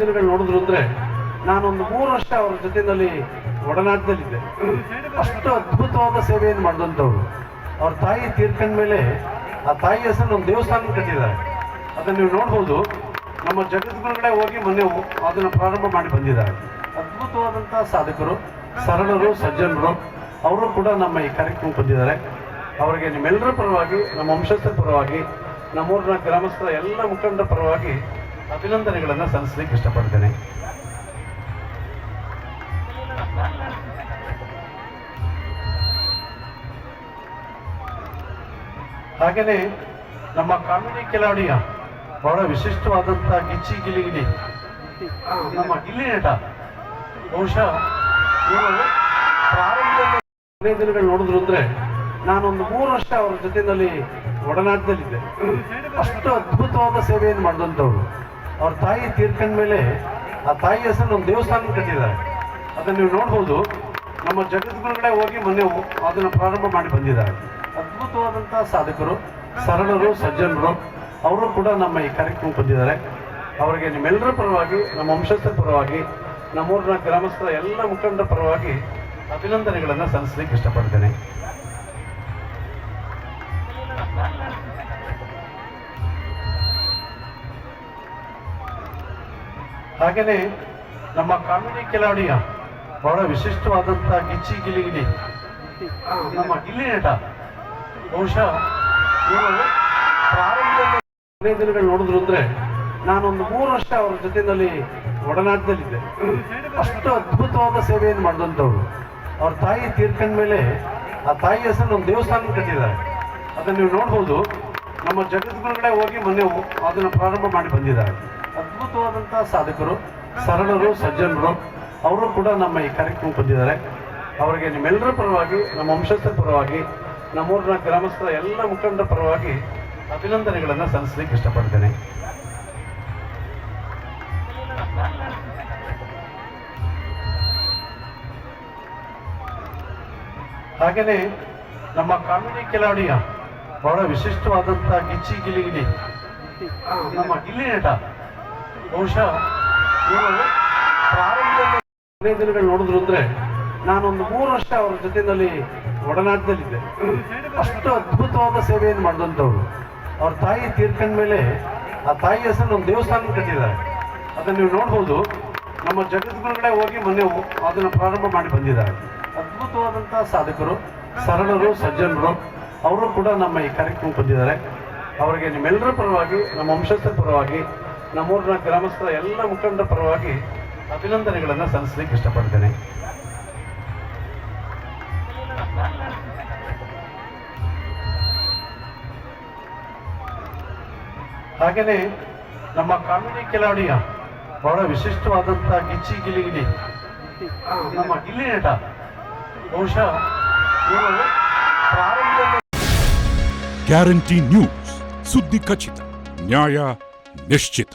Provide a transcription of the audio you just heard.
ದಿನಗಳು ನೋಡಿದ್ರು ಅಂದ್ರೆ ನಾನೊಂದು ಮೂರು ವರ್ಷ ಅವ್ರ ಜೊತೆಯಲ್ಲಿ ಒಡನಾಟದಲ್ಲಿದ್ದೆ. ಅಷ್ಟು ಅದ್ಭುತವಾದ ಸೇವೆಯನ್ನು ಮಾಡಿದಂಥವ್ರು. ಅವ್ರ ತಾಯಿ ತೀರ್ಕೊಂಡ ಮೇಲೆ ಆ ತಾಯಿ ಹೆಸರು ಒಂದು ದೇವಸ್ಥಾನ ಕಟ್ಟಿದ್ದಾರೆ. ಅದನ್ನು ನೀವು ನೋಡ್ಬೋದು. ನಮ್ಮ ಜಗದ್ಗುರುಗಳೇ ಹೋಗಿ ಮೊನ್ನೆ ಅದನ್ನು ಪ್ರಾರಂಭ ಮಾಡಿ ಬಂದಿದ್ದಾರೆ. ಅದ್ಭುತವಾದಂಥ ಸಾಧಕರು, ಸರಳರು, ಸಜ್ಜನರು. ಅವರು ಕೂಡ ನಮ್ಮ ಈ ಕಾರ್ಯಕ್ರಮಕ್ಕೆ ಬಂದಿದ್ದಾರೆ. ಅವರಿಗೆ ನಿಮ್ಮೆಲ್ಲರ ಪರವಾಗಿ, ನಮ್ಮ ವಂಶಸ್ಥರ ಪರವಾಗಿ, ನಮ್ಮೂರಿನ ಗ್ರಾಮಸ್ಥರ ಎಲ್ಲ ಮುಖಂಡರ ಪರವಾಗಿ ಅಭಿನಂದನೆಗಳನ್ನು ಸಲ್ಲಿಸಲಿಕ್ಕೆ ಇಷ್ಟಪಡ್ತೇನೆ. ಹಾಗೆಯೇ ನಮ್ಮ ಕಾಮಿಡಿ ಕಿಲಾಡಿಯ ಬಹಳ ವಿಶಿಷ್ಟವಾದಂತಹ ಗಿಚ್ಚಿ ಗಿಲಿಗಿಲಿ ಗಿಲಿ ನಮ್ಮ ಗಿಲ್ಲಿ ನಟ. ಬಹುಶಃ ಪ್ರಾರಂಭದಲ್ಲಿ ನೋಡಿದ್ರು ಅಂದ್ರೆ ನಾನೊಂದು ಮೂರು ವರ್ಷ ಅವರ ಜೊತೆಯಲ್ಲಿ ಒಡನಾಟದಲ್ಲಿದ್ದೆ. ಅಷ್ಟು ಅದ್ಭುತವಾದ ಸೇವೆಯನ್ನು ಮಾಡಿದಂಥವ್ರು. ಅವ್ರ ತಾಯಿ ತೀರ್ಕೊಂಡ ಮೇಲೆ ಆ ತಾಯಿ ಹೆಸರು ಒಂದು ದೇವಸ್ಥಾನ ಕಟ್ಟಿದ್ದಾರೆ. ಅದನ್ನು ನೀವು ನೋಡ್ಬೋದು. ನಮ್ಮ ಜಗದ್ಗುರುಗಳೇ ಹೋಗಿ ಮೊನ್ನೆ ಅದನ್ನು ಪ್ರಾರಂಭ ಮಾಡಿ ಬಂದಿದ್ದಾರೆ. ಅದ್ಭುತವಾದಂಥ ಸಾಧಕರು, ಸರಳರು, ಸಜ್ಜನರು. ಅವರು ಕೂಡ ನಮ್ಮ ಈ ಕಾರ್ಯಕ್ರಮಕ್ಕೆ ಬಂದಿದ್ದಾರೆ. ಅವರಿಗೆ ನಿಮ್ಮೆಲ್ಲರ ಪರವಾಗಿ, ನಮ್ಮ ವಂಶಸ್ಥರ ಪರವಾಗಿ, ನಮ್ಮೂರಿನ ಗ್ರಾಮಸ್ಥರ ಎಲ್ಲ ಮುಖಂಡರ ಪರವಾಗಿ ಅಭಿನಂದನೆಗಳನ್ನು ಸಲ್ಲಿಸಲಿಕ್ಕೆ ಇಷ್ಟಪಡ್ತೇನೆ. ಹಾಗೆಯೇ ನಮ್ಮ ಕಾಮಿಡಿ ಕಿಲಾಡಿಯ ಬಹಳ ವಿಶಿಷ್ಟವಾದಂಥ ಗಿಚ್ಚಿ ಗಿಲಿಗಿಲಿ ನಮ್ಮ ಗಿಲ್ಲಿ ನಟ. ಬಹುಶಃ ಪ್ರಾರಂಭದಲ್ಲಿ ದಿನಗಳು ನೋಡಿದ್ರು ಅಂದರೆ ನಾನೊಂದು ಮೂರು ವರ್ಷ ಅವ್ರ ಜೊತೆಯಲ್ಲಿ ಒಡನಾಟದಲ್ಲಿದ್ದೆ. ಅಷ್ಟು ಅದ್ಭುತವಾದ ಸೇವೆಯನ್ನು ಮಾಡಿದಂಥವ್ರು. ಅವ್ರ ತಾಯಿ ತೀರ್ಕೊಂಡ ಮೇಲೆ ಆ ತಾಯಿ ಹೆಸರು ಒಂದು ದೇವಸ್ಥಾನ ಕಟ್ಟಿದ್ದಾರೆ. ಅದನ್ನು ನೀವು ನೋಡ್ಬೋದು. ನಮ್ಮ ಜಗದ್ಗುರುಗಳೇ ಹೋಗಿ ಮೊನ್ನೆ ಅದನ್ನು ಪ್ರಾರಂಭ ಮಾಡಿ ಬಂದಿದ್ದಾರೆ. ಅದ್ಭುತವಾದಂತಹ ಸಾಧಕರು, ಸರಳರು, ಸಜ್ಜನರು. ಅವರು ಕೂಡ ನಮ್ಮ ಈ ಕಾರ್ಯಕ್ರಮಕ್ಕೆ ಬಂದಿದ್ದಾರೆ. ಅವರಿಗೆ ನಿಮ್ಮೆಲ್ಲರ ಪರವಾಗಿ, ನಮ್ಮ ವಂಶಸ್ಥರ ಪರವಾಗಿ, ನಮ್ಮೂರಿನ ಗ್ರಾಮಸ್ಥರ ಎಲ್ಲ ಮುಖಂಡರ ಪರವಾಗಿ ಅಭಿನಂದನೆಗಳನ್ನು ಸಲ್ಲಿಸಲಿಕ್ಕೆ ಇಷ್ಟಪಡ್ತೇನೆ. ಹಾಗೆಯೇ ನಮ್ಮ ಕಾಮಿಡಿ ಕೆಲಾಡಿಯ ಬಹಳ ವಿಶಿಷ್ಟವಾದಂಥ ಗಿಚ್ಚಿ ಗಿಲಿಗಿಲಿ ನಮ್ಮ ಗಿಲ್ಲಿ ನಟ. ಬಹುಶಃ ಇವರು ಪ್ರಾರಂಭದಲ್ಲಿ ದಿನಗಳು ನೋಡಿದ್ರು ಅಂದ್ರೆ ನಾನೊಂದು ಮೂರು ವರ್ಷ ಅವ್ರ ಜೊತೆಯಲ್ಲಿ ಒಡನಾಟದಲ್ಲಿದ್ದೆ. ಅಷ್ಟು ಅದ್ಭುತವಾದ ಸೇವೆಯನ್ನು ಮಾಡಿದಂಥವ್ರು. ಅವ್ರ ತಾಯಿ ತೀರ್ಕೊಂಡ ಮೇಲೆ ಆ ತಾಯಿ ಹೆಸರು ಒಂದು ದೇವಸ್ಥಾನ ಕಟ್ಟಿದ್ದಾರೆ. ಅದನ್ನು ನೀವು ನೋಡ್ಬೋದು. ನಮ್ಮ ಜಗದ್ಗುರುಗಳೇ ಹೋಗಿ ಮೊನ್ನೆ ಅದನ್ನು ಪ್ರಾರಂಭ ಮಾಡಿ ಬಂದಿದ್ದಾರೆ. ಅದ್ಭುತವಾದಂಥ ಸಾಧಕರು, ಸರಳರು, ಸಜ್ಜನರು. ಅವರು ಕೂಡ ನಮ್ಮ ಈ ಕಾರ್ಯಕ್ರಮಕ್ಕೆ ಬಂದಿದ್ದಾರೆ. ಅವರಿಗೆ ನಿಮ್ಮೆಲ್ಲರ ಪರವಾಗಿ, ನಮ್ಮ ವಂಶಸ್ಥರ ಪರವಾಗಿ ನಮ್ಮೂರಿನ ಗ್ರಾಮಸ್ಥರ ಎಲ್ಲ ಮುಖಂಡರ ಪರವಾಗಿ ಅಭಿನಂದನೆಗಳನ್ನು ಸಲ್ಲಿಸಲಿಕ್ಕೆ ಇಷ್ಟಪಡ್ತೇನೆ. ಹಾಗೆಯೇ ನಮ್ಮ ಕಾಮಿಡಿ ಕಿಲಾಡಿಯ ಬಹಳ ವಿಶಿಷ್ಟವಾದಂತಹ ಗಿಚ್ಚಿ ಗಿಲಿಗಿಲಿ ಗಿಲಿ. ನಮ್ಮ ಗಿಲ್ಲಿ ನಟ. ಬಹುಶಃ ಗ್ಯಾರಂಟಿ ನ್ಯೂಸ್. ಸುದ್ದಿ ಖಚಿತ, ನ್ಯಾಯ ನಿಶ್ಚಿತ.